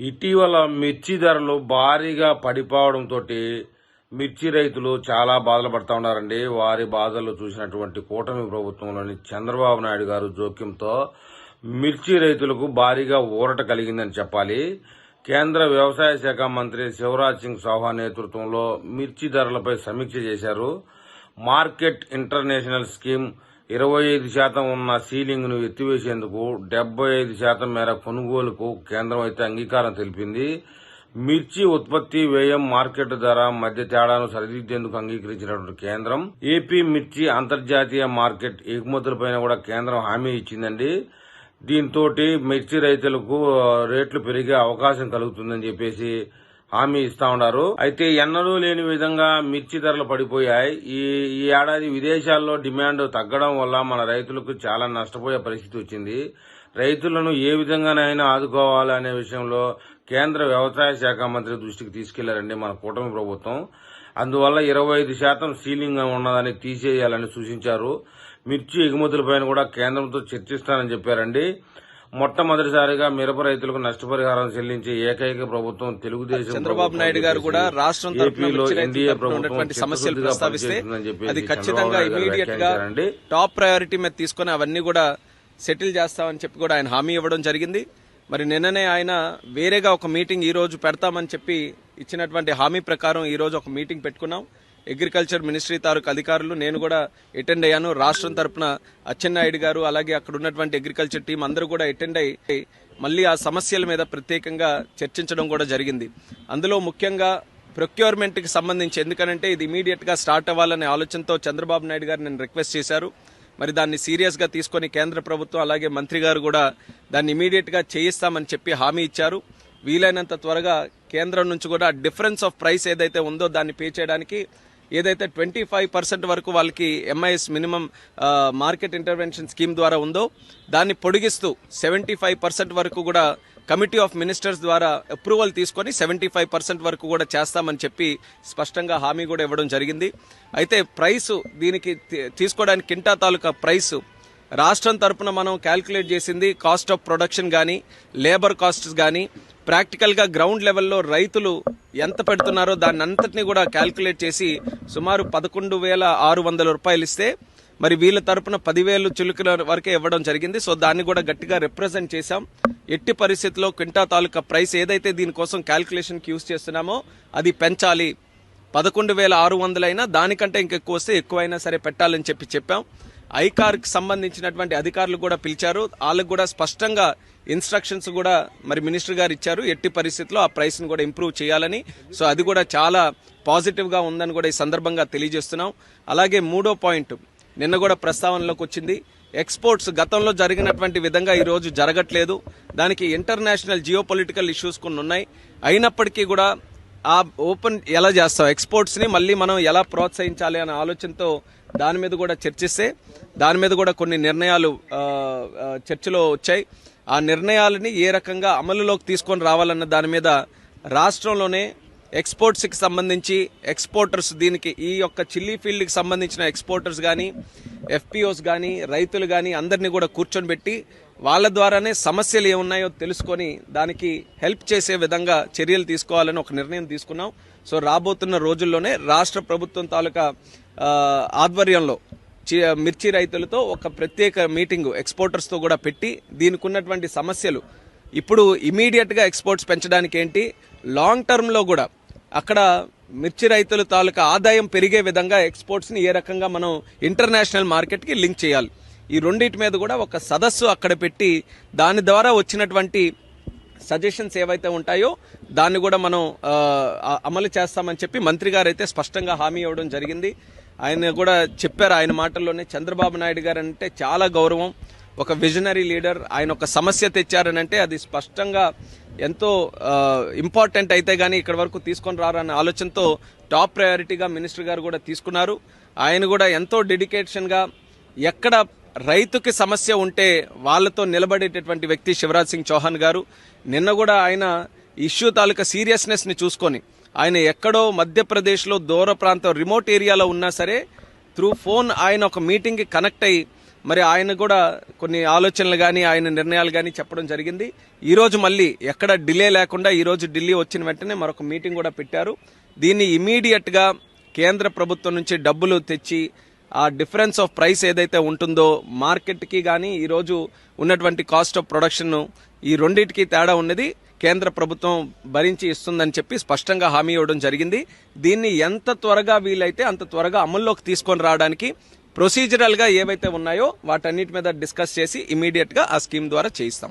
ఇటీవల మిర్చి ధరలు భారీగా పడిపోవడంతో మిర్చి రైతులు చాలా బాధలు పడతా ఉన్నారండి. వారి బాధలు చూసినటువంటి కూటమి ప్రభుత్వంలోని చంద్రబాబు నాయుడు గారు జోక్యంతో మిర్చి రైతులకు భారీగా ఊరట కలిగిందని చెప్పాలి. కేంద్ర వ్యవసాయ శాఖ మంత్రి శివరాజ్ సింగ్ చౌహాన్ నేతృత్వంలో మిర్చి ధరలపై సమీక్ష చేశారు. మార్కెట్ ఇంటర్నేషనల్ స్కీమ్ ఇరవై ఐదు శాతం ఉన్న సీలింగ్ను ఎత్తివేసేందుకు డెబ్బై ఐదు శాతం మేర కొనుగోలుకు కేంద్రం అయితే అంగీకారం తెలిపింది. మిర్చి ఉత్పత్తి వ్యయం మార్కెట్ ధర మధ్య తేడాను సరిదిద్దేందుకు అంగీకరించినటువంటి కేంద్రం ఏపీ మిర్చి అంతర్జాతీయ మార్కెట్ ఎగుమతులపైన కూడా కేంద్రం హామీ ఇచ్చిందండి. దీంతో మిర్చి రైతులకు రేట్లు పెరిగే అవకాశం కలుగుతుందని చెప్పేసి హామీ ఇస్తా ఉన్నారు. అయితే ఎన్నడూ లేని విధంగా మిర్చి ధరలు పడిపోయాయి. ఈ ఈ ఏడాది విదేశాల్లో డిమాండ్ తగ్గడం వల్ల మన రైతులకు చాలా నష్టపోయే పరిస్థితి వచ్చింది. రైతులను ఏ విధంగానైనా ఆదుకోవాలి అనే విషయంలో కేంద్ర వ్యవసాయ శాఖ మంత్రి దృష్టికి తీసుకెళ్ళారండి మన కూటమి ప్రభుత్వం. అందువల్ల ఇరవై ఐదు శాతం సీలింగ్ ఉన్నదని తీసేయాలని సూచించారు. మిర్చి ఎగుమతులపైన కూడా కేంద్రంతో చర్చిస్తానని చెప్పారండి. మొట్టమొదటిసారిగా మిరప రైతులకు నష్టపరిహారం చెల్లించే ఏకైక ప్రభుత్వం తెలుగుదేశం చంద్రబాబు నాయుడు గారు కూడా రాష్ట్రం తరఫున ఎన్డీఏ ప్రభుత్వం సమస్యలు ప్రస్తావిస్తే అది ఖచ్చితంగా ఇమీడియట్గా. టాప్ ప్రయారిటీ మీద తీసుకొని అవన్నీ కూడా సెటిల్ చేస్తామని చెప్పి కూడా ఆయన హామీ ఇవ్వడం జరిగింది మరి నిన్ననే ఆయన వేరేగా ఒక మీటింగ్ ఈ రోజు పెడతామని చెప్పి ఇచ్చినటువంటి హామీ ప్రకారం ఈ రోజు ఒక మీటింగ్ పెట్టుకున్నాం అగ్రికల్చర్ మినిస్ట్రీ తాలూకు అధికారులు నేను కూడా అటెండ్ అయ్యాను. రాష్ట్రం తరపున అచ్చెన్నాయుడు గారు అలాగే అక్కడ ఉన్నటువంటి అగ్రికల్చర్ టీం అందరూ కూడా అటెండ్ అయ్యి మళ్ళీ ఆ సమస్యల మీద ప్రత్యేకంగా చర్చించడం కూడా జరిగింది. అందులో ముఖ్యంగా ప్రొక్యూర్మెంట్కి సంబంధించి ఎందుకనంటే ఇది ఇమీడియట్గా స్టార్ట్ అవ్వాలనే ఆలోచనతో చంద్రబాబు నాయుడు గారు నేను రిక్వెస్ట్ చేశారు. మరి దాన్ని సీరియస్గా తీసుకొని కేంద్ర ప్రభుత్వం అలాగే మంత్రి గారు కూడా దాన్ని ఇమీడియట్గా చేయిస్తామని చెప్పి హామీ ఇచ్చారు. వీలైనంత త్వరగా కేంద్రం నుంచి కూడా డిఫరెన్స్ ఆఫ్ ప్రైస్ ఏదైతే ఉందో దాన్ని పే చేయడానికి ఏదైతే ట్వంటీ ఫైవ్ పర్సెంట్ వరకు వాళ్ళకి MIS minimum market intervention scheme ద్వారా ఉందో దాన్ని పొడిగిస్తూ సెవెంటీ ఫైవ్ పర్సెంట్ వరకు కూడా కమిటీ ఆఫ్ మినిస్టర్స్ ద్వారా అప్రూవల్ తీసుకొని సెవెంటీ ఫైవ్ పర్సెంట్ వరకు కూడా చేస్తామని చెప్పి స్పష్టంగా హామీ కూడా ఇవ్వడం జరిగింది. అయితే ప్రైస్ దీనికి తీ- తీసుకోవడానికి కింటా తాలూకా ప్రైస్ రాష్ట్రం తరపున మనం క్యాల్కులేట్ చేసింది కాస్ట్ ఆఫ్ ప్రొడక్షన్ కానీ లేబర్ కాస్ట్స్ కానీ ప్రాక్టికల్గా గ్రౌండ్ లెవెల్లో రైతులు ఎంత పెడుతున్నారో దాన్ని అంతటిని కూడా క్యాల్కులేట్ చేసి సుమారు పదకొండు వేల ఆరు వందల రూపాయలు ఇస్తే మరి వీళ్ళ తరపున పదివేలు చిలుకల వరకే ఇవ్వడం జరిగింది. సో దాన్ని కూడా గట్టిగా రిప్రజెంట్ చేశాం. ఎట్టి పరిస్థితుల్లో క్వింటా తాలూకా ప్రైస్ ఏదైతే దీనికోసం క్యాల్కులేషన్కి యూస్ చేస్తున్నామో అది పెంచాలి. పదకొండు వేల ఆరు వందలైనా దానికంటే ఇంకెక్కువ వస్తే ఎక్కువైనా సరే పెట్టాలని చెప్పి చెప్పాం. ఐకార్కి సంబంధించినటువంటి అధికారులు కూడా పిలిచారు. వాళ్ళకు కూడా స్పష్టంగా ఇన్స్ట్రక్షన్స్ కూడా మరి మినిస్టర్ గారు ఇచ్చారు. ఎట్టి పరిస్థితుల్లో ఆ ప్రైస్ను కూడా ఇంప్రూవ్ చేయాలని. సో అది కూడా చాలా పాజిటివ్గా ఉందని కూడా ఈ సందర్భంగా తెలియజేస్తున్నాం. అలాగే మూడో పాయింట్ నిన్న కూడా ప్రస్తావనలోకి వచ్చింది. ఎక్స్పోర్ట్స్ గతంలో జరిగినటువంటి విధంగా ఈ రోజు జరగట్లేదు. దానికి ఇంటర్నేషనల్ జియో పొలిటికల్ ఇష్యూస్ కొన్ని ఉన్నాయి. అయినప్పటికీ కూడా ఆ ఓపెన్ ఎలా చేస్తాం? ఎక్స్పోర్ట్స్ని మళ్ళీ మనం ఎలా ప్రోత్సహించాలి అనే ఆలోచనతో దాని మీద కూడా చర్చిస్తే దాని మీద కూడా కొన్ని నిర్ణయాలు చర్చలో వచ్చాయి. ఆ నిర్ణయాలని ఏ రకంగా అమలులోకి తీసుకొని రావాలన్న దాని మీద రాష్ట్రంలోనే ఎక్స్పోర్ట్స్కి సంబంధించి ఎక్స్పోర్టర్స్ దీనికి ఈ యొక్క చిల్లీ ఫీల్డ్కి సంబంధించిన ఎక్స్పోర్టర్స్ కానీ ఎఫ్పిఓస్ కానీ రైతులు కానీ అందరినీ కూడా కూర్చొని పెట్టి వాళ్ళ ద్వారానే సమస్యలు ఏమున్నాయో తెలుసుకొని దానికి హెల్ప్ చేసే విధంగా చర్యలు తీసుకోవాలని ఒక నిర్ణయం తీసుకున్నాం. సో రాబోతున్న రోజుల్లోనే రాష్ట్ర ప్రభుత్వం తాలూకా ఆధ్వర్యంలో చి- మిర్చి రైతులతో ఒక ప్రత్యేక మీటింగ్ ఎక్స్పోర్టర్స్తో కూడా పెట్టి దీనికి ఉన్నటువంటి సమస్యలు ఇప్పుడు ఇమీడియట్గా ఎక్స్పోర్ట్స్ పెంచడానికి ఏంటి? లాంగ్ టర్మ్లో కూడా అక్కడ మిర్చి రైతుల తాలూకా ఆదాయం పెరిగే విధంగా ఎక్స్పోర్ట్స్ని ఏ రకంగా మనం ఇంటర్నేషనల్ మార్కెట్కి లింక్ చేయాలి. ఈ రెండింటి మీద కూడా ఒక సదస్సు అక్కడ పెట్టి దాని ద్వారా వచ్చినటువంటి సజెషన్స్ ఏవైతే ఉంటాయో దాన్ని కూడా మనం అమలు చేస్తామని చెప్పి మంత్రి గారు అయితే స్పష్టంగా హామీ ఇవ్వడం జరిగింది. ఆయన కూడా చెప్పారు ఆయన మాటల్లోనే చంద్రబాబు నాయుడు గారు అంటే చాలా గౌరవం. ఒక విజనరీ లీడర్ ఆయన ఒక సమస్య తెచ్చారనంటే అది స్పష్టంగా ఎంతో ఇంపార్టెంట్ అయితే కానీ ఇక్కడ వరకు తీసుకొని రారన్న ఆలోచనతో టాప్ ప్రయారిటీగా మినిస్టర్ గారు కూడా తీసుకున్నారు. ఆయన కూడా ఎంతో డెడికేషన్గా ఎక్కడ రైతుకి సమస్య ఉంటే వాళ్ళతో నిలబడేటటువంటి వ్యక్తి శివరాజ్ సింగ్ చౌహాన్ గారు. నిన్న కూడా ఆయన ఇష్యూ తాలూకా సీరియస్నెస్ని చూసుకొని ఆయన ఎక్కడో మధ్యప్రదేశ్లో దూర ప్రాంతం రిమోట్ ఏరియాలో ఉన్నా సరే త్రూ ఫోన్ ఆయన ఒక మీటింగ్కి కనెక్ట్ అయ్యి మరి ఆయన కూడా కొన్ని ఆలోచనలు కానీ ఆయన నిర్ణయాలు కానీ చెప్పడం జరిగింది. ఈరోజు మళ్ళీ ఎక్కడ డిలే లేకుండా ఈరోజు ఢిల్లీ వచ్చిన వెంటనే మరొక మీటింగ్ కూడా పెట్టారు. దీన్ని ఇమీడియట్గా కేంద్ర ప్రభుత్వం నుంచి డబ్బులు తెచ్చి ఆ డిఫరెన్స్ ఆఫ్ ప్రైస్ ఏదైతే ఉంటుందో మార్కెట్కి కానీ ఈరోజు ఉన్నటువంటి కాస్ట్ ఆఫ్ ప్రొడక్షన్ ఈ రెండింటికి తేడా ఉన్నది. కేంద్ర ప్రభుత్వం భరించి ఇస్తుందని చెప్పి స్పష్టంగా హామీ ఇవ్వడం జరిగింది. దీన్ని ఎంత త్వరగా వీలైతే అంత త్వరగా అమల్లోకి తీసుకొని రావడానికి ప్రొసీజరల్గా ఏవైతే ఉన్నాయో వాటన్నిటి మీద డిస్కస్ చేసి ఇమీడియట్గా ఆ స్కీమ్ ద్వారా చేయిస్తాం.